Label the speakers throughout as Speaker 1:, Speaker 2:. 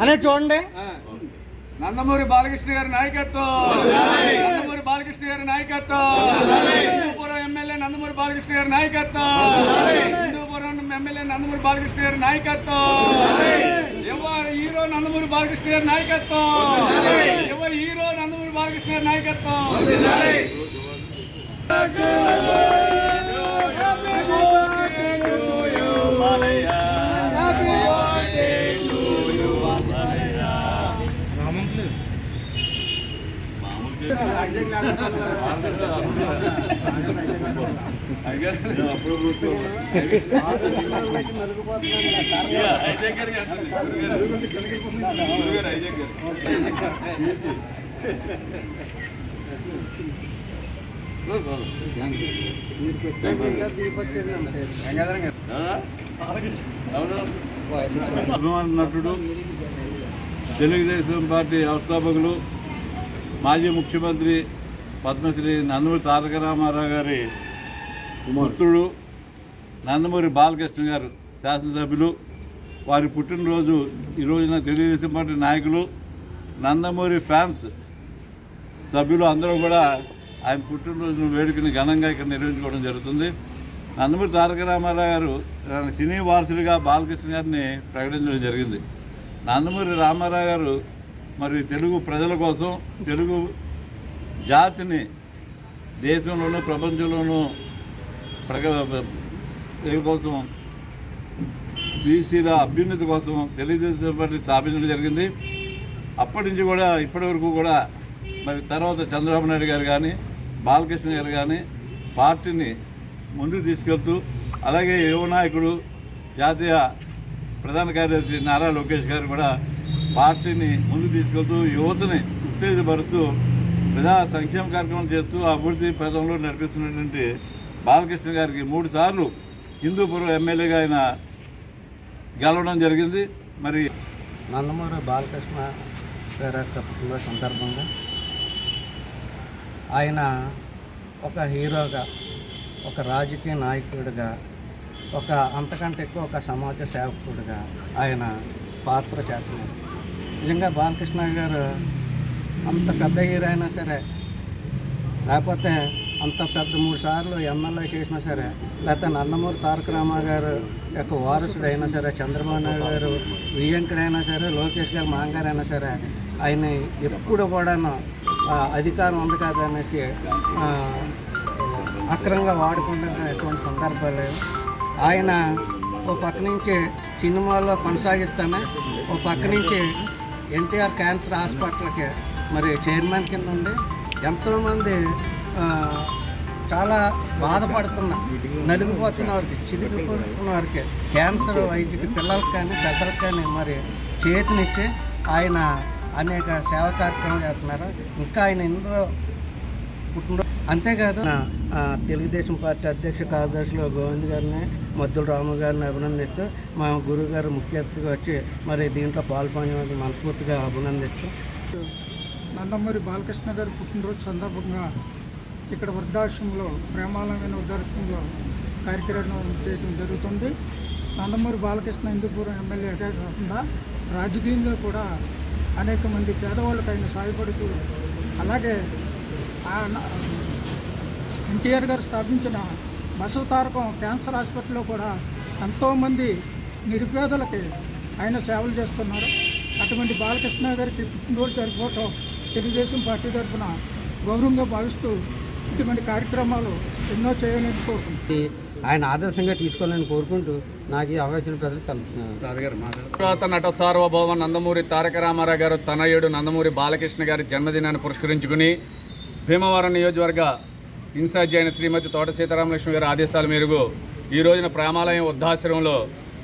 Speaker 1: అనే చూడండి.
Speaker 2: నందమూరి బాలకృష్ణ గారి నాయకత్వం. నందమూరి బాలకృష్ణ గారి నాయకత్వం. ఎమ్మెల్యే నందమూరి బాలకృష్ణ గారి నాయకత్వం. ఎమ్మెల్యే నందమూరి బాలకృష్ణ గారి నాయకత్వం. ఎవరు హీరో నందమూరి బాలకృష్ణ గారి నాయకత్వం. ఎవరు హీరో నందమూరి బాలకృష్ణ గారి నాయకత్వం. Happy birthday
Speaker 3: నటుడు తెలుగుదేశం పార్టీ వ్యవస్థాపకులు మాజీ ముఖ్యమంత్రి పద్మశ్రీ నందమూరి తారక రామారావు గారి పుత్రుడు నందమూరి బాలకృష్ణ గారు శాసనసభ్యులు వారి పుట్టినరోజు ఈ రోజున తెలుగుదేశం పార్టీ నాయకులు నందమూరి ఫ్యాన్స్ సభ్యులు అందరూ కూడా ఆయన పుట్టినరోజు వేడుకని ఘనంగా ఇక్కడ నిర్వహించుకోవడం జరుగుతుంది. నందమూరి తారక రామారావు గారు సినీ వారసుడిగా బాలకృష్ణ గారిని ప్రకటించడం జరిగింది. నందమూరి రామారావు గారు మరి తెలుగు ప్రజల కోసం తెలుగు జాతిని దేశంలోనూ ప్రపంచంలోనూ ప్రగ కోసం బీసీల అభ్యున్నతి కోసం తెలుగుదేశం పార్టీ స్థాపించడం జరిగింది. అప్పటి నుంచి కూడా ఇప్పటి వరకు కూడా మరి తర్వాత చంద్రబాబు నాయుడు గారు కానీ బాలకృష్ణ గారు కానీ పార్టీని ముందుకు తీసుకెళ్తూ అలాగే యువ నాయకుడు జాతీయ ప్రధాన కార్యదర్శి నారా లోకేష్ గారు కూడా పార్టీని ముందుకు తీసుకెళ్తూ యువతని ఉత్తేజపరుస్తూ ప్రజా సంక్షేమ కార్యక్రమం చేస్తూ అభివృద్ధి పథంలో నడిపిస్తున్నటువంటి బాలకృష్ణ గారికి మూడు సార్లు హిందూపురం ఎమ్మెల్యేగా ఆయన గెలవడం జరిగింది. మరి
Speaker 1: నందమూరి బాలకృష్ణ గారి సందర్భంగా ఆయన ఒక హీరోగా ఒక రాజకీయ నాయకుడిగా ఒక అంతకంటే ఎక్కువ ఒక సమాజ సేవకుడిగా ఆయన పాత్ర చేస్తున్నారు. నిజంగా బాలకృష్ణ గారు అంత పెద్ద హీరో అయినా సరే లేకపోతే అంత పెద్ద మూడు సార్లు ఎమ్మెల్యే చేసినా సరే లేకపోతే నందమూరి తారక రామారావు గారు యొక్క వారసుడు అయినా సరే చంద్రబాబు నాయుడు గారు వియంకుడైనా సరే లోకేష్ గారు మాంగారు అయినా సరే ఆయన ఎప్పుడు కూడాను అధికారం ఉంది కదా అనేసి అక్రంగా అక్రమంగా ఎటువంటి సందర్భాలు లేవు. ఆయన ఓ పక్క నుంచి సినిమాల్లో కొనసాగిస్తానే ఓ పక్క నుంచి ఎన్టీఆర్ క్యాన్సర్ హాస్పిటల్కి మరి చైర్మన్ కింద ఉండి ఎంతోమంది చాలా బాధపడుతున్న నలిగిపోతున్న వారికి చిదిగిపోతున్న వారికి క్యాన్సర్ వైద్యుకి పిల్లలకు కానీ పెద్దలకు కానీ మరి చేతినిచ్చి ఆయన అనేక సేవా కార్యక్రమాలు చేస్తున్నారు. ఇంకా ఆయన ఇందులో పుట్టినరోజు అంతేకాదు తెలుగుదేశం పార్టీ అధ్యక్ష కార్యదర్శులు గోవింద్ గారిని మద్దుల రాము గారిని అభినందిస్తూ మా గురువు గారు ముఖ్య అతిథిగా వచ్చి మరి దీంట్లో పాల్పొందినందుకు మనస్ఫూర్తిగా అభినందిస్తూ
Speaker 4: నందమూరి బాలకృష్ణ గారి పుట్టినరోజు సందర్భంగా ఇక్కడ వృద్ధాశ్రమంలో ప్రేమాలమైన వృద్ధాశ్రమంలో కార్యక్రమం చేయడం జరుగుతుంది. నందమూరి బాలకృష్ణ హిందూపురం ఎమ్మెల్యేగా కాకుండా రాజకీయంగా కూడా అనేక మంది పేదవాళ్ళకి ఆయన సాయపడుతూ అలాగే ఎన్టీఆర్ గారు స్థాపించిన బసవ తారకం క్యాన్సర్ హాస్పిటల్లో కూడా ఎంతోమంది నిరుపేదలకి ఆయన సేవలు చేస్తున్నారు. అటువంటి బాలకృష్ణ గారికి పుట్టినరోజు జరుపుకోవటం తెలుగుదేశం పార్టీ తరఫున గౌరవంగా భావిస్తూ ఇటువంటి కార్యక్రమాలు ఎన్నో చేయాలని కోరుకుంటున్నాను
Speaker 1: ఆయన ఆదర్శంగా తీసుకోవాలని కోరుకుంటూ నాకు ఈ అవకాశం
Speaker 2: తర్వాత నట సార్వభౌమ నందమూరి తారక రామారావు గారు తనయుడు నందమూరి బాలకృష్ణ గారి జన్మదినాన్ని పురస్కరించుకుని భీమవరం నియోజకవర్గ ఇన్ఛార్జి అయిన శ్రీమతి తోట సీతారామలక్ష్మి గారి ఆదేశాల మేరకు ఈ రోజున ప్రేమాలయం వృద్ధాశ్రమంలో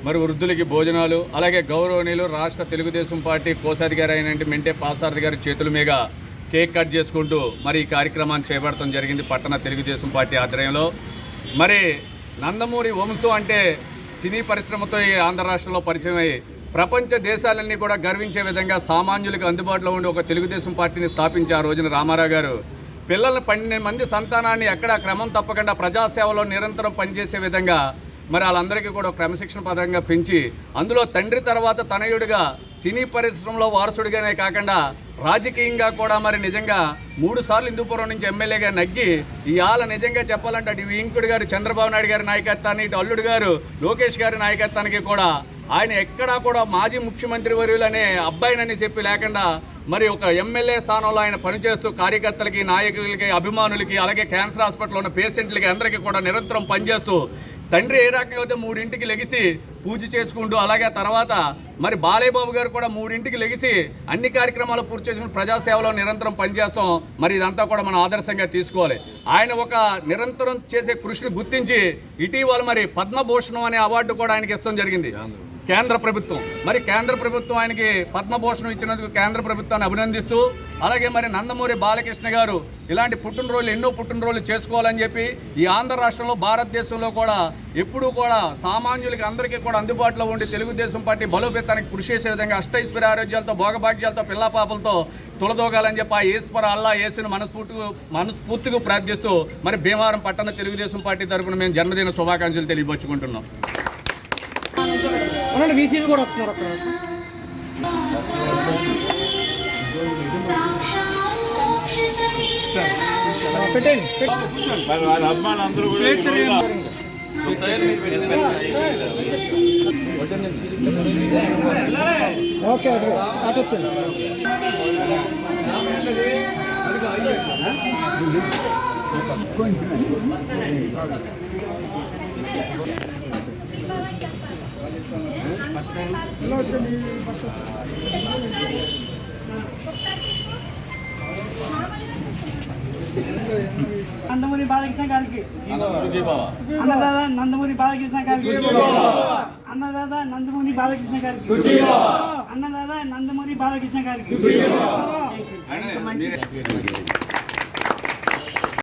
Speaker 2: మరి వృద్ధులకి భోజనాలు అలాగే గౌరవనీయులు రాష్ట్ర తెలుగుదేశం పార్టీ కోశాధికారి అయినటువంటి మెంటే పాసారథి గారి చేతుల మీద కేక్ కట్ చేసుకుంటూ మరి ఈ కార్యక్రమాన్ని చేపడటం జరిగింది పట్టణ తెలుగుదేశం పార్టీ ఆధ్వర్యంలో. మరి నందమూరి వంశం అంటే సినీ పరిశ్రమతో ఈ ఆంధ్ర రాష్ట్రంలో పరిచయం అయ్యి ప్రపంచ దేశాలన్నీ కూడా గర్వించే విధంగా సామాన్యులకు అందుబాటులో ఉండి ఒక తెలుగుదేశం పార్టీని స్థాపించి ఆ రోజున రామారావు గారు పిల్లల పన్నెండు మంది సంతానాన్ని ఎక్కడా క్రమం తప్పకుండా ప్రజాసేవలో నిరంతరం పనిచేసే విధంగా మరి వాళ్ళందరికీ కూడా క్రమశిక్షణ పదంగా పెంచి అందులో తండ్రి తర్వాత తనయుడిగా సినీ పరిశ్రమలో వారసుడిగానే కాకుండా రాజకీయంగా కూడా మరి నిజంగా మూడు సార్లు హిందూపురం నుంచి ఎమ్మెల్యేగా నగ్గి ఇవాళ నిజంగా చెప్పాలంటే అటు వెంకుడు గారు చంద్రబాబు నాయుడు గారి నాయకత్వాన్ని ఇటు అల్లుడు గారు లోకేష్ గారి నాయకత్వానికి కూడా ఆయన ఎక్కడా కూడా మాజీ ముఖ్యమంత్రి వర్యులనే అబ్బాయినని చెప్పి లేకుండా మరి ఒక ఎమ్మెల్యే స్థానంలో ఆయన పనిచేస్తూ కార్యకర్తలకి నాయకులకి అభిమానులకి అలాగే క్యాన్సర్ హాస్పిటల్లో ఉన్న పేషెంట్లకి అందరికీ కూడా నిరంతరం పనిచేస్తూ తండ్రి ఏ రకంగా అయితే మూడింటికి లెగిసి పూజ చేసుకుంటూ అలాగే తర్వాత మరి బాలయ్యబాబు గారు కూడా మూడింటికి లెగిసి అన్ని కార్యక్రమాలు పూర్తి చేసుకుని ప్రజాసేవలో నిరంతరం పనిచేస్తాం. మరి ఇదంతా కూడా మనం ఆదర్శంగా తీసుకోవాలి. ఆయన ఒక నిరంతరం చేసే కృషిని గుర్తించి ఇటీవల మరి పద్మభూషణం అనే అవార్డు కూడా ఆయనకి ఇస్తాం జరిగింది. కేంద్ర ప్రభుత్వం. మరి కేంద్ర ప్రభుత్వం ఆయనకి పద్మభూషణం ఇచ్చినందుకు కేంద్ర ప్రభుత్వాన్ని అభినందిస్తూ అలాగే మరి నందమూరి బాలకృష్ణ గారు ఇలాంటి పుట్టినరోజులు ఎన్నో పుట్టినరోజులు చేసుకోవాలని చెప్పి ఈ ఆంధ్ర రాష్ట్రంలో భారతదేశంలో కూడా ఎప్పుడూ కూడా సామాన్యులకి అందరికీ కూడా అందుబాటులో ఉండి తెలుగుదేశం పార్టీ బలోపేతానికి కృషి చేసే విధంగా అష్టైశ్వర్య ఆరోగ్యాలతో భోగభాగ్యాలతో పిల్లాపాపలతో తులదోగాలని చెప్పి ఆ ఈశ్వర అల్లా యేసుని మనస్ఫూర్తిగా మనస్ఫూర్తిగా ప్రార్థిస్తూ మరి భీమవరం పట్టణ తెలుగుదేశం పార్టీ తరఫున మేము జన్మదిన శుభాకాంక్షలు తెలియపరుచుకుంటున్నాం.
Speaker 5: అవునండి వీసీలు కూడా వస్తున్నారు అక్కడ. పెట్టండి
Speaker 4: ఓకే ఓకే అటు వచ్చండి
Speaker 5: నందమూరి బాలకృష్ణ గారికి అన్నదాదా నందమూరి బాలకృష్ణ గారికి అన్నదాదా నందమూరి బాలకృష్ణ గారికి అన్నదాదా నందమూరి బాలకృష్ణ గారికి
Speaker 2: ఆయన మీరే-